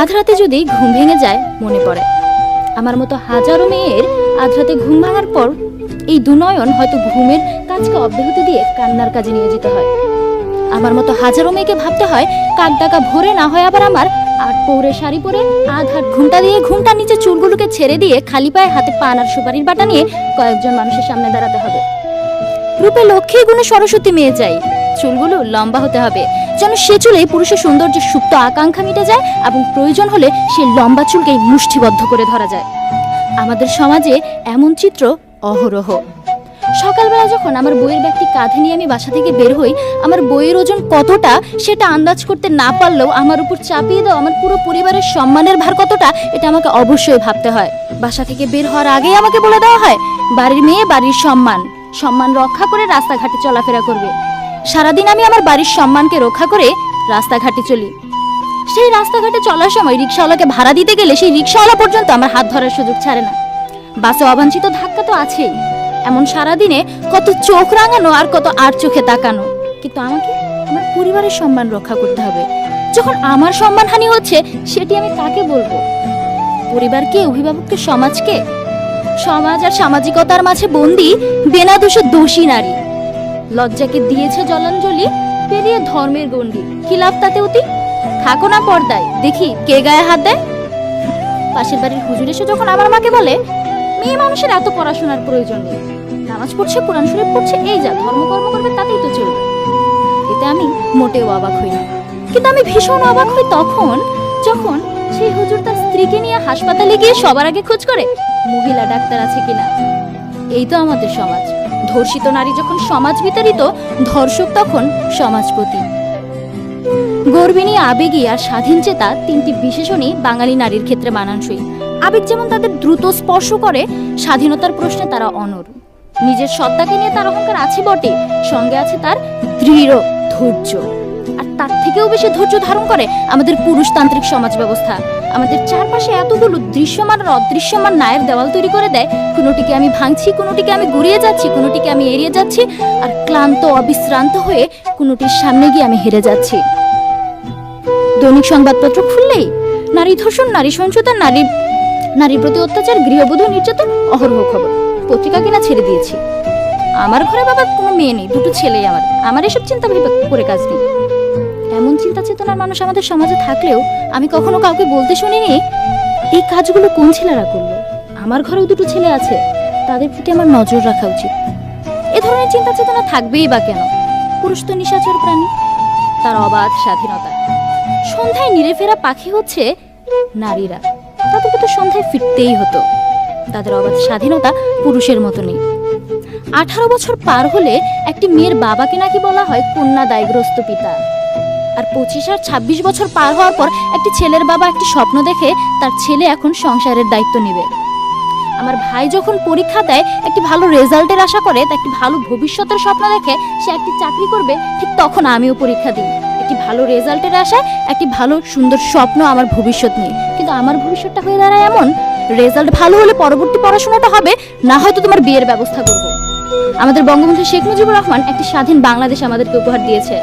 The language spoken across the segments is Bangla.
আধ রাতে যদি ঘুম ভেঙে যায়, মনে পড়ে। আমার মতো হাজারো মেয়ের আধরাতে ঘুম ভাঙার পর এই দুনয়ন হয়তো ঘুমের কাজকে অব্যাহতি দিয়ে কান্নার কাজে নিয়োজিত হয়। আমার মতো হাজারো মেয়েকে ভাবতে হয়, কাক ডাকা ভোরে না হয় আবার আমার আট পৌরে শাড়ি পরে আধ ঘুমটা দিয়ে ঘুমটা নিচে চুলগুলোকে ছেড়ে দিয়ে খালি পায়ে হাতে পান আর সুপারির বাটা নিয়ে কয়েকজন মানুষের সামনে দাঁড়াতে হবে। রূপে লক্ষ্মী গুণে সরস্বতী মেয়ে চাই। চুলগুলো লম্বা হতে হবে। যেন সে চুলে পুরুষের সৌন্দর্য সুপ্ত আকাঙ্ক্ষা মিটে যায় এবং প্রয়োজন হলে সে লম্বা চুলকেই মুষ্টিবদ্ধ করে ধরা যায়। আমাদের সমাজে এমন চিত্র অহরহ। সকালবেলা যখন আমার বইয়ের ব্যাগটি কাঁধে নিয়ে আমি বাসা থেকে বের হই, আমার বইয়ের ওজন কতটা সেটা আন্দাজ করতে না পারলেও আমার উপর চাপিয়ে দাও আমার পুরো পরিবারের সম্মানের ভার কতটা, এটা আমাকে অবশ্যই ভাবতে হয়। বাসা থেকে বের হওয়ার আগেই আমাকে বলে দেওয়া হয়, বাড়ির মেয়ে, বাড়ির সম্মান। সম্মান রক্ষা করে রাস্তাঘাটে চলাফেরা করবে। সারাদিন আমি আমার বাড়ির সম্মানকে রক্ষা করে রাস্তাঘাটে চলি। সেই রাস্তাঘাটে চলার সময় রিক্সাওয়ালাকে ভাড়া দিতে গেলে সেই রিক্সাওয়ালা পর্যন্ত আমার হাত ধরার সুযোগ ছাড়ে না। বাসে অবাঞ্ছিত ধাক্কা তো আছেই। এমন সারাদিনে কত চোখ রাঙানো আর কত আর চোখে তাকানো। কিন্তু আমাকে আমার পরিবারের সম্মান রক্ষা করতে হবে। যখন আমার সম্মানহানি হচ্ছে, সেটি আমি কাকে বলব? পরিবারকে অভিভাবককে সমাজকে সমাজ আর সামাজিকতার মাঝে বন্দি, বেনাদোষে দোষী নারী। লজ্জাকে দিয়েছে জলাঞ্জলি? পেরিয়ে ধর্মের গণ্ডি। কি লাভ তাতে অতি? থাকো না পর্দায়। দেখি কে গায়ে হাত দেয়? পাশের বাড়ির হুজুর এসে যখন আমার মাকে বলে, মেয়ে মানুষের এত পড়াশোনার প্রয়োজন নেই। নামাজ পড়ছে, কোরআন শরীফ পড়ছে, এই যা, ধর্মকর্ম করবে, তাতেই তো চলবে। এতে আমি মোটেও অবাক হই না। কিন্তু আমি ভীষণ অবাক হই তখন, যখন সেই হুজুর তার স্ত্রীকে নিয়ে হাসপাতালে গিয়ে সবার আগে খোঁজ করে, মহিলা ডাক্তার আছে কিনা? এই তো আমাদের সমাজ। ধর্ষিত নারী যখন সমাজ বিতাড়িত, ধর্ষক তখন সমাজপতি। গর্বিণী আবেগী আর স্বাধীন চেতা তিনটি বিশেষণই বাঙালি নারীর ক্ষেত্রে মানানসই। আবেগ যেমন তাদের দ্রুত স্পর্শ করে, স্বাধীনতার প্রশ্নে তারা অনর নিজের সত্তাকে নিয়ে তার অহংকার আছে বটে, সঙ্গে আছে তার দৃঢ় ধৈর্য। আর তার থেকেও বেশি ধৈর্য ধারণ করে আমাদের পুরুষতান্ত্রিক সমাজ ব্যবস্থা। আমাদের চারপাশে এতগুলো দৃশ্যমান আর অদৃশ্যমান নায়ের দেওয়াল তৈরি করে দেয়, কোনোটিকে আমি ভাঙছি, কোনোটিকে আমি গুড়িয়ে যাচ্ছি, কোনোটিকে আমি এড়িয়ে যাচ্ছি আর ক্লান্ত, অবিশ্রান্ত হয়ে কোনোটির সামনে গিয়ে আমি হেরে যাচ্ছি। দৈনিক সংবাদপত্র খুললেই নারী ধর্ষণ, নারী সহিংসতা, নারী, নারীর প্রতি অত্যাচার, গৃহবধূ, নির্যাতন, অহরহ খবর। পত্রিকা কিনা ছেড়ে দিয়েছি। আমার ঘরে বাবা কোনো মেয়ে নেই, দুটো ছেলেই আমার। আমার এসব চিন্তা ভেবে করে কাজ নেই। এমন চিন্তা চেতনার মানুষ আমাদের সমাজে থাকলেও আমি কখনো কাউকে বলতে শুনিনি? এই কাজগুলো কোন ছেলেরা করল? আমার ঘরেও দুটো ছেলে আছে। তাদের প্রতি আমার নজর রাখা উচিত। এ ধরনের চিন্তা চেতনা থাকবেই বা কেন? পুরুষ তো নিশাচর প্রাণী। তার অবাধ স্বাধীনতা। সন্ধ্যায় নিরে ফেরা পাখি হচ্ছে নারীরা। তাদেরকে তো সন্ধ্যায় ফিরতেই হতো। তাদের অবাধ স্বাধীনতা পুরুষের মতো নেই। আঠারো বছর পার হলে একটি মেয়ের বাবাকে নাকি বলা হয় কন্যা দায়গ্রস্ত পিতা। আর পঁচিশ আর ছাব্বিশ বছর পার হওয়ার পর একটি ছেলের বাবা একটি স্বপ্ন দেখে তার ছেলে এখন সংসারের দায়িত্ব নেবে। আমার ভাই যখন পরীক্ষা দেয়, একটি ভালো রেজাল্টের আশা করে, তা একটি ভালো ভবিষ্যতের স্বপ্ন দেখে সে একটি চাকরি করবে, ঠিক তখন আমিও পরীক্ষা দিই। একটি ভালো রেজাল্টের আশায় একটি ভালো সুন্দর স্বপ্ন আমার ভবিষ্যৎ নিয়ে। কিন্তু আমার ভবিষ্যৎটা হয়ে দাঁড়ায় এমন, রেজাল্ট ভালো হলে পরবর্তী পড়াশোনাটা হবে, না হয়তো তোমার বিয়ের ব্যবস্থা করব। আমাদের বঙ্গবন্ধু শেখ মুজিবুর রহমান একটি স্বাধীন বাংলাদেশ আমাদেরকে উপহার দিয়েছে।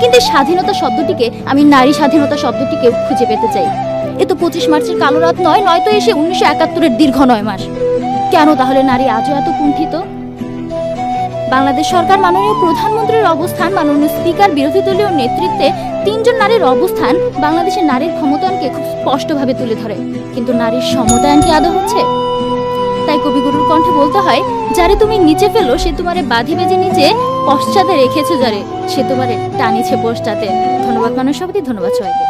কিন্তু স্বাধীনতা শব্দটিকে, আমি নারী স্বাধীনতা শব্দটিকেও খুঁজে পেতে চাই। এ তো পঁচিশ মার্চের কালো রাত নয়, নয়তো এসে উনিশশো একাত্তরের দীর্ঘ নয় মাস। কেন তাহলে নারী আজও এত কুণ্ঠিত? বাংলাদেশ সরকার মাননীয় প্রধানমন্ত্রীর অবস্থান, মাননীয় স্পিকার, বিরোধী দলীয় নেতৃত্বে তিনজন নারীর অবস্থান বাংলাদেশের নারীর ক্ষমতায়নকে খুব স্পষ্টভাবে তুলে ধরে। কিন্তু নারীর সমতায়ন কি আদৌ হচ্ছে? তাই কবিগুরুর কণ্ঠে বলতে হয়, যারে তুমি নিচে ফেলো, সে তোমারে বাঁধি বেজে নিচে পশ্চাতে রেখেছো যারে সে তোমারে টানিছে পশ্চাতে ধন্যবাদ মানুষ সবাই ধন্যবাদ সবাইকে।